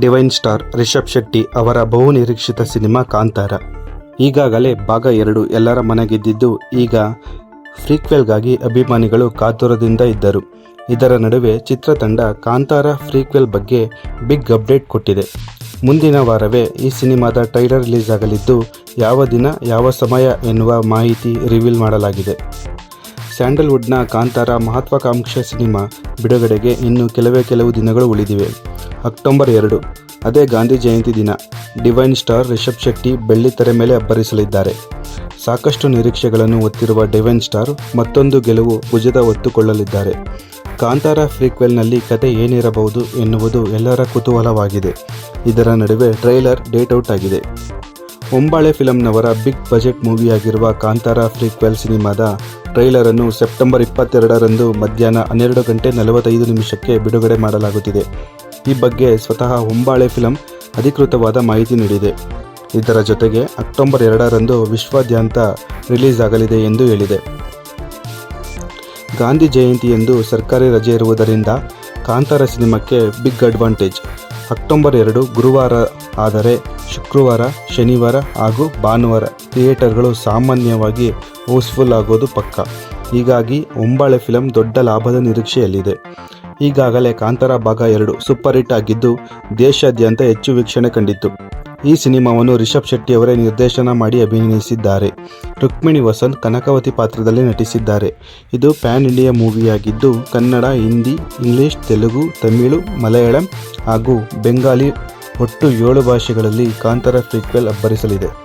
Divine star Rishab Shetty ಅವರ ಬಹುನಿರೀಕ್ಷಿತ cinema Kantara. ಈಗಾಗಲೇ ಭಾಗ ಎರಡು ಎಲ್ಲರ ಮನೆಗೆದ್ದಿದ್ದು ಈಗ ಫ್ರೀಕ್ವೆಲ್ಗಾಗಿ ಅಭಿಮಾನಿಗಳು ಕಾತುರದಿಂದ ಇದ್ದರು. ಇದರ ನಡುವೆ ಚಿತ್ರತಂಡ ಕಾಂತಾರ ಫ್ರೀಕ್ವೆಲ್ ಬಗ್ಗೆ ಬಿಗ್ ಅಪ್ಡೇಟ್ ಕೊಟ್ಟಿದೆ. ಮುಂದಿನ ವಾರವೇ ಈ ಸಿನಿಮಾದ ಟ್ರೈಲರ್ ರಿಲೀಸ್ ಆಗಲಿದ್ದು ಯಾವ ದಿನ, ಯಾವ ಸಮಯ ಎನ್ನುವ ಮಾಹಿತಿ ರಿವೀಲ್ ಮಾಡಲಾಗಿದೆ. ಸ್ಯಾಂಡಲ್ವುಡ್ನ ಕಾಂತಾರ ಮಹತ್ವಾಕಾಂಕ್ಷೆ ಸಿನಿಮಾ ಬಿಡುಗಡೆಗೆ ಇನ್ನು ಕೆಲವೇ ಕೆಲವು ದಿನಗಳು ಉಳಿದಿವೆ. ಅಕ್ಟೋಬರ್ ಎರಡು. ಅದೇ ಗಾಂಧಿ ಜಯಂತಿ ದಿನ. ಡಿವೈನ್ ಸ್ಟಾರ್ ರಿಷಬ್ ಶೆಟ್ಟಿ ಬೆಳ್ಳಿತೆರೆ ಮೇಲೆ ಅಬ್ಬರಿಸಲಿದ್ದಾರೆ. ಸಾಕಷ್ಟು ನಿರೀಕ್ಷೆಗಳನ್ನು ಹೊತ್ತಿರುವ ಡಿವೈನ್ ಸ್ಟಾರ್ ಮತ್ತೊಂದು ಗೆಲುವು ಭುಜದ ಒತ್ತುಕೊಳ್ಳಲಿದ್ದಾರೆ ಕಾಂತಾರ ಫ್ರೀಕ್ವೆಲ್ನಲ್ಲಿ ಕತೆ ಏನಿರಬಹುದು ಎನ್ನುವುದು ಎಲ್ಲರ ಕುತೂಹಲವಾಗಿದೆ. ಇದರ ನಡುವೆ ಟ್ರೈಲರ್ ಡೇಟ್ ಔಟ್ ಆಗಿದೆ. ಹೊಂಬಾಳೆ ಫಿಲಂನವರ ಬಿಗ್ ಬಜೆಟ್ ಮೂವಿಯಾಗಿರುವ ಕಾಂತಾರ ಫ್ರೀಕ್ವೆಲ್ ಸಿನಿಮಾದ ಟ್ರೈಲರ್ ಅನ್ನು ಸೆಪ್ಟೆಂಬರ್ ಇಪ್ಪತ್ತೆರಡರಂದು ಮಧ್ಯಾಹ್ನ ಹನ್ನೆರಡು ಗಂಟೆ ನಲವತ್ತೈದು ನಿಮಿಷಕ್ಕೆ ಬಿಡುಗಡೆ ಮಾಡಲಾಗುತ್ತಿದೆ. ಈ ಬಗ್ಗೆ ಸ್ವತಃ ಹೊಂಬಾಳೆ ಫಿಲಂ ಅಧಿಕೃತವಾದ ಮಾಹಿತಿ ನೀಡಿದೆ. ಇದರ ಜೊತೆಗೆ ಅಕ್ಟೋಬರ್ ಎರಡರಂದು ವಿಶ್ವಾದ್ಯಂತ ರಿಲೀಸ್ ಆಗಲಿದೆ ಎಂದು ಹೇಳಿದೆ. ಗಾಂಧಿ ಜಯಂತಿಯಂದು ಸರ್ಕಾರಿ ರಜೆ ಇರುವುದರಿಂದ ಕಾಂತಾರ ಸಿನಿಮಾಕ್ಕೆ ಬಿಗ್ ಅಡ್ವಾಂಟೇಜ್. ಅಕ್ಟೋಬರ್ ಎರಡು ಗುರುವಾರ ಆದರೆ ಶುಕ್ರವಾರ, ಶನಿವಾರ ಹಾಗೂ ಭಾನುವಾರ ಥಿಯೇಟರ್ಗಳು ಸಾಮಾನ್ಯವಾಗಿ ಹೌಸ್ಫುಲ್ ಆಗೋದು ಪಕ್ಕ. ಹೀಗಾಗಿ ಒಂಬಾಳೆ ಫಿಲಂ ದೊಡ್ಡ ಲಾಭದ ನಿರೀಕ್ಷೆಯಲ್ಲಿದೆ. ಈಗಾಗಲೇ ಕಾಂತಾರ ಭಾಗ ಎರಡು ಸೂಪರ್ ಹಿಟ್ ಆಗಿದ್ದು ದೇಶಾದ್ಯಂತ ಹೆಚ್ಚು ವೀಕ್ಷಣೆ ಕಂಡಿತ್ತು. ಈ ಸಿನಿಮಾವನ್ನು ರಿಷಬ್ ಶೆಟ್ಟಿ ಅವರೇ ನಿರ್ದೇಶನ ಮಾಡಿ ಅಭಿನಯಿಸಿದ್ದಾರೆ. ರುಕ್ಮಿಣಿ ವಸಂತ್ ಕನಕವತಿ ಪಾತ್ರದಲ್ಲಿ ನಟಿಸಿದ್ದಾರೆ. ಇದು ಪ್ಯಾನ್ ಇಂಡಿಯಾ ಮೂವಿಯಾಗಿದ್ದು ಕನ್ನಡ, ಹಿಂದಿ, ಇಂಗ್ಲಿಷ್, ತೆಲುಗು, ತಮಿಳು, ಮಲಯಾಳಂ ಹಾಗೂ ಬೆಂಗಾಲಿ ಒಟ್ಟು ಏಳು ಭಾಷೆಗಳಲ್ಲಿ ಕಾಂತಾರ ಫ್ರೀಕ್ವೆಲ್ ಅಬ್ಬರಿಸಲಿದೆ.